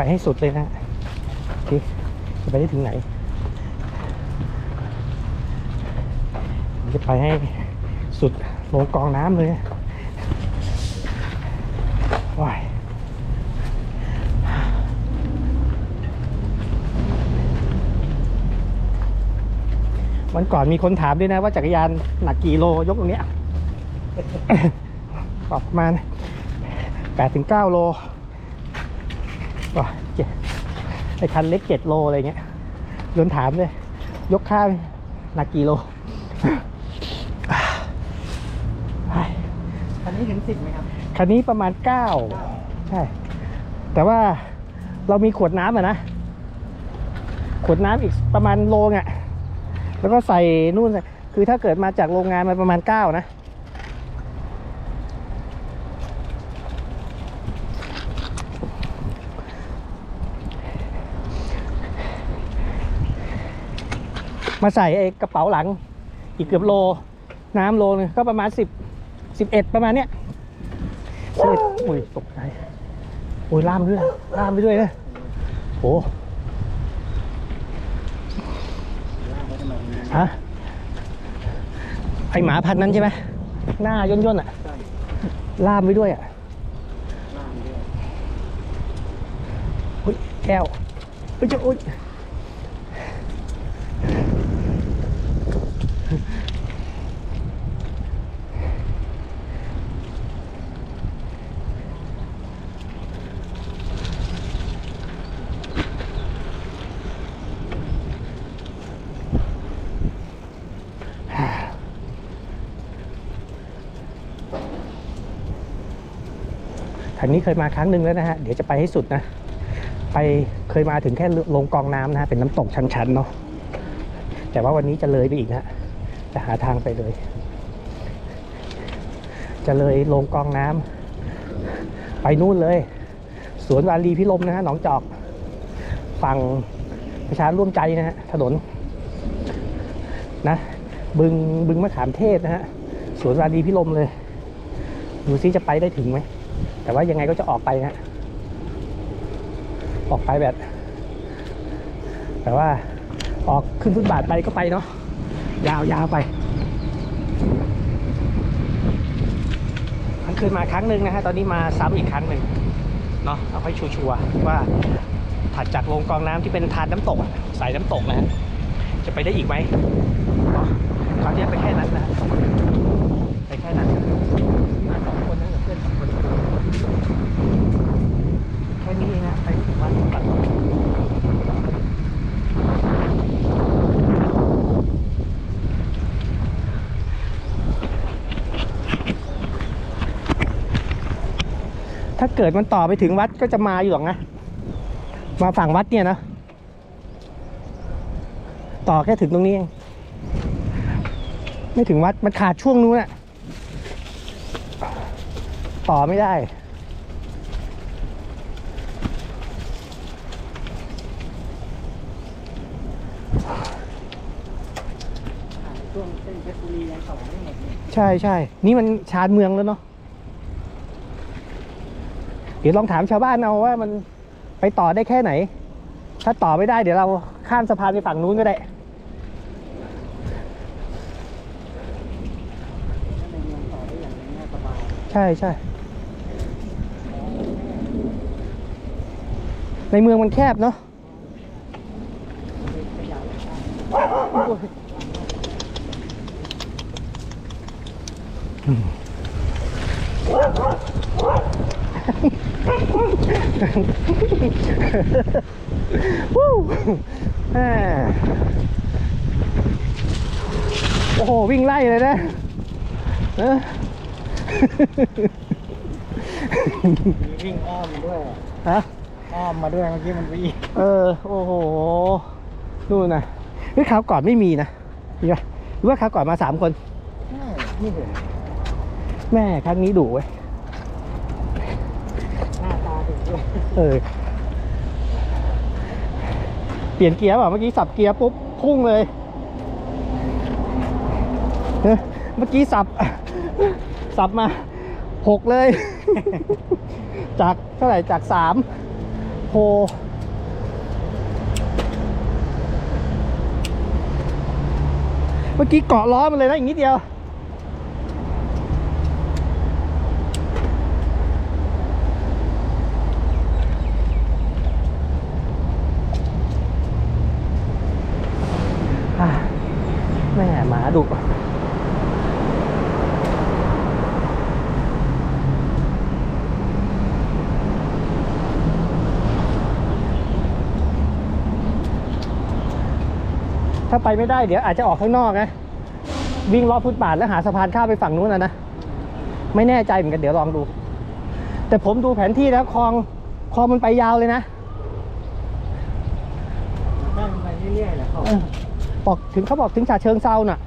ไปให้สุดเลยนะโอเคจะไปได้ถึงไหนจะไปให้สุดลงกองน้ำเลยว้ายวันก่อนมีคนถามด้วยนะว่าจักรยานหนักกี่โลยกตรงเนี้ยประมาณแปดถึงเก้าโล เจ็ดไอคันเล็กเจ็ดโลอะไรเงี้ยโดนถามเลย ยกข้ามหนักกี่โลไปคันนี้ถึงสิบไหมครับ คันนี้ประมาณเก้าใช่ แต่ว่าเรามีขวดน้ำอะนะ ขวดน้ำอีกประมาณโลงอะแล้วก็ใส่นู่นใส่คือถ้าเกิดมาจากโรงงานมันประมาณเก้านะ มาใส่ไอ้กระเป๋าหลัง อีกเกือบโล น้ำโลนึงก็ประมาณสิบสิบเอ็ดประมาณเนี้ยสิบเอ็ดอุ้ยตกใจโอ้ยล่ามด้วยล่ามไปด้วยนะโอ้ฮะไอหมาพันธุ์นั้นใช่ไหมหน้าย่นย่นๆอะใช่ล่ามไปด้วยอะล่างด้วยอุ้ยแก้วอุ้ยเจ้าอุ้ย ทางนี้เคยมาครั้งหนึ่งแล้วนะฮะ เดี๋ยวจะไปให้สุดนะ ไปเคยมาถึงแค่ลงกองน้ำนะฮะ เป็นน้ำตกชันๆเนาะ แต่ว่าวันนี้จะเลยไปอีกนะ จะหาทางไปเลย จะเลยลงกองน้ำไปนู่นเลย สวนวารีพิรมนะฮะ หนองจอก ฝั่งประชาร่วมใจนะฮะ ถนน นะ บึงบึงมะขามเทศนะฮะ สวนวารีพิรมเลย ดูซิจะไปได้ถึงไหม แต่ว่ายังไงก็จะออกไปนะออกไปแบบ แต่ว่าออกขึ้นฟุตบาทไปก็ไปเนาะยาวยาวไปมันเคยมาครั้งหนึ่งนะฮะตอนนี้มาซ้ำอีกครั้งหนึ่งเนาะเอาให้ชัวร์ว่าถัดจากโรงกรองน้ำที่เป็นทานน้ำตกอะสายน้ำตกนะฮะจะไปได้อีกไหมคราวนี้ไปแค่นั้นนะไปแค่นั้นมาสองคนนะกับเพื่อนสองคน แค่นี้เองนะไปถึงวัดตัด ถ้าเกิดมันต่อไปถึงวัดก็จะมาอยู่หรอกนะ มาฝั่งวัดเนี่ยนะ ต่อแค่ถึงตรงนี้เอง ไม่ถึงวัดมันขาดช่วงนู้นอะต่อไม่ได้ช่วงเส้นเพชรบุรียังต่อไม่หมดใช่ใช่ นี่มันชานเมืองแล้วเนาะ เดี๋ยวลองถามชาวบ้านเอาว่ามันไปต่อได้แค่ไหน ถ้าต่อไม่ได้เดี๋ยวเราข้ามสะพานไปฝั่งนู้นก็ได้ ใช่ใช่ ในเมืองมันแคบเนาะ ขยายได้ วู้แม่ โอ้โห วิ่งไล่เลยนะเออมีวิ่งอ้อมด้วยฮะอ้อมมาด้วยเมื่อกี้มันวิ่งเออ โอ้โหนู่นนะเฮ้ยคราวก่อนไม่มีนะมีปะหรือว่าคราวก่อนมาสามคนนี่เห็นแม่ครั้งนี้ดุเว้ยหน้าตาถึงด้วยเออเปลี่ยนเกียร์เปล่าเมื่อกี้สับเกียร์ปุ๊บพุ่งเลย เมื่อกี้สับ สับมาหกเลย จากเท่าไหร่จากสามโหเมื่อกี้เกาะล้อมันเลยนะอีกนิดเดียว อะแม่หมาดุ ถ้าไปไม่ได้เดี๋ยวอาจจะออกข้างนอกนะ วิ่งรอบฟุตบาทแล้วหาสะพานข้ามไปฝั่งนู้นนะนะ ไม่แน่ใจเหมือนกันเดี๋ยวลองดู แต่ผมดูแผนที่แล้วคลองคลองมันไปยาวเลยนะนั่งไปเรื่อยๆแหละเขาเออบอกถึงเขาบอกถึงฉาเชิงเซาน่ะ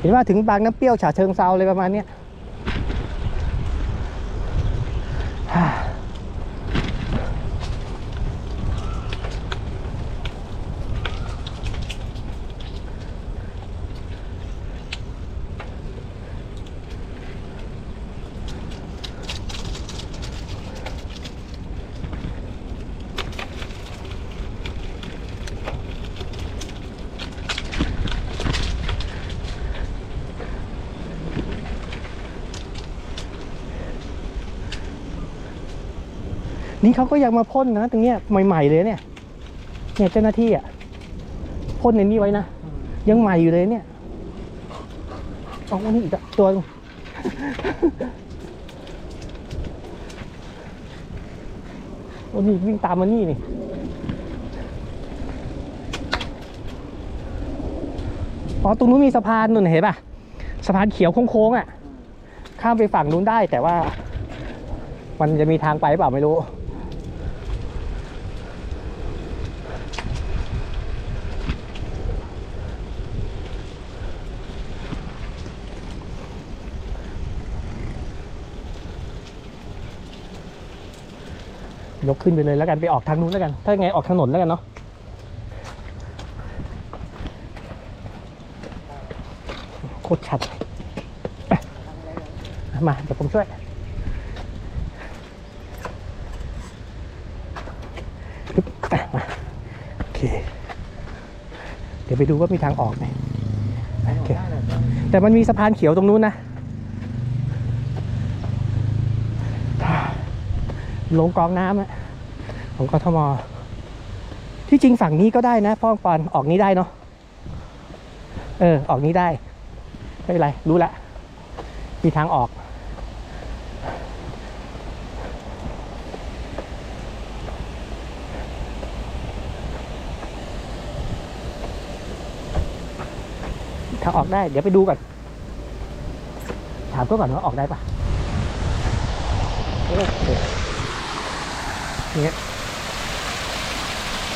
เห็นว่าถึงบางน้ำเปรี้ยวฉาเชิงเซาเลยประมาณเนี้ย นี่เขาก็ยังมาพ่นนะตรงเนี้ยใหม่ ๆ เลยเนี่ย เนี่ยเจ้าหน้าที่อะพ่นในนี้ไว้นะยังใหม่อยู่เลยเนี่ยเอาอันนี้อีกตัวโอ้นี่วิ่งตามมานี่นี่อ๋อตรงนู้นมีสะพานนู่นเห็นป่ะสะพานเขียวโค้งๆอะ ข้ามไปฝั่งนู้นได้แต่ว่า มันจะมีทางไปเปล่าไม่รู้ ยกขึ้นไปเลยแล้วกันไปออกทางนู้นแล้วกัน ถ้าไงออกถนนแล้วกันเนาะโคตรชัดมาเดี๋ยวผมช่วยมาโอเค เดี๋ยวไปดูว่ามีทางออกไหมโอเคแต่มันมีสะพานเขียวตรงนู้นนะ ลงกองน้ำอะของกทม ที่จริงฝั่งนี้ก็ได้นะพ่อปอนออกนี้ได้เนาะเออ ออกนี้ได้ไม่เป็นไร รู้ละ มีทางออก ทางออกได้ เดี๋ยวไปดูก่อน ถามก็ก่อนว่าออกได้ปะโอ้โห เนี่ย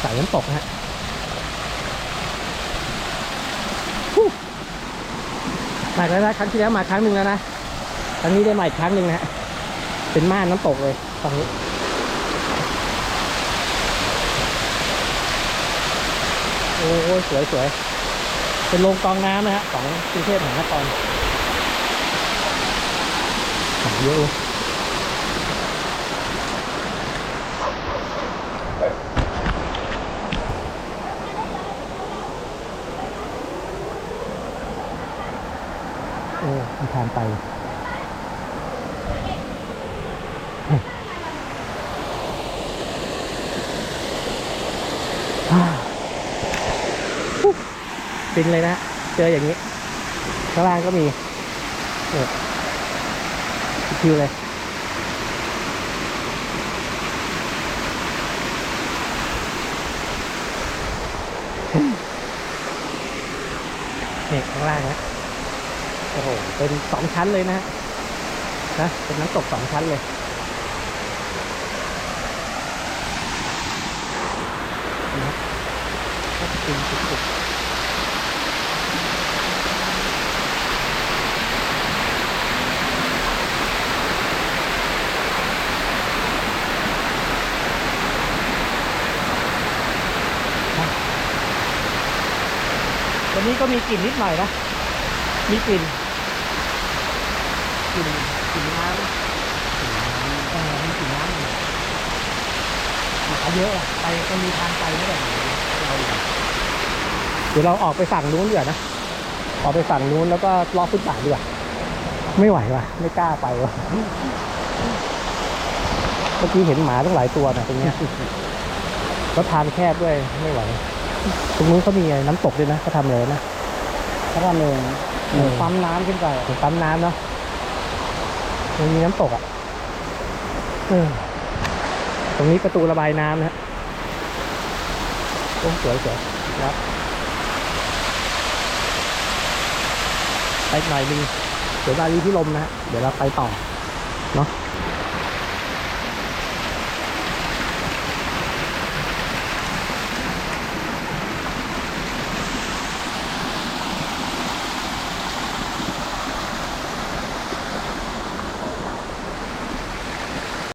สายน้ำตกนะฮะมาแล้วนะครั้งที่แล้วมาครั้งหนึ่งแล้วนะครั้งนี้ได้มาอีกครั้งหนึ่งนะฮะเป็นม่านน้ำตกเลยตรงนี้โอ้ยสวยสวยเป็นโรงกองน้ำนะฮะของกรุงเทพมหานครเยอะ เลยโอ้มีทางไปฟินเลยนะ เจออย่างนี้ ข้างล่างก็มีคิวเลยเนี่ข้างล่างนะ โอ้โห เป็นสองชั้นเลยนะฮะนะ เป็นน้ำตกสองชั้นเลย นะครับก็จะเป็นจุดๆวันนี้ก็มีกลิ่นนิดหน่อยนะ มีกลิ่น กลิ่นกลิ่นน้ำเออมีกลิ่นน้ำหมาเยอะอะไปมันมีทางไปไม่ได้เราเดี๋ยวเราออกไปฝั่งนู้นดีกว่านะออกไปฝั่งนู้นแล้วก็ล้อฟุตบาทดีกว่าไม่ไหวว่ะ ไม่กล้าไปว่ะเมื่อกี้เห็นหมาตั้งหลายตัวนะตรงเนี้ยแล้วทางแคบด้วยไม่ไหวตรงนู้นเขามีไงน้ำตกด้วยนะเขาทำเลยนะเขาทำเองเหมือนปั๊มน้ำขึ้นไปเหมือนปั๊มน้ำเนาะ มันมีน้ำตกอะตรงนี้ประตูระบายน้ำนะฮะโอ้สวยสวยครับไปอีกหน่อยนึงเดี๋ยวบารีพิลมนะฮะเดี๋ยวเราไปต่อเนาะ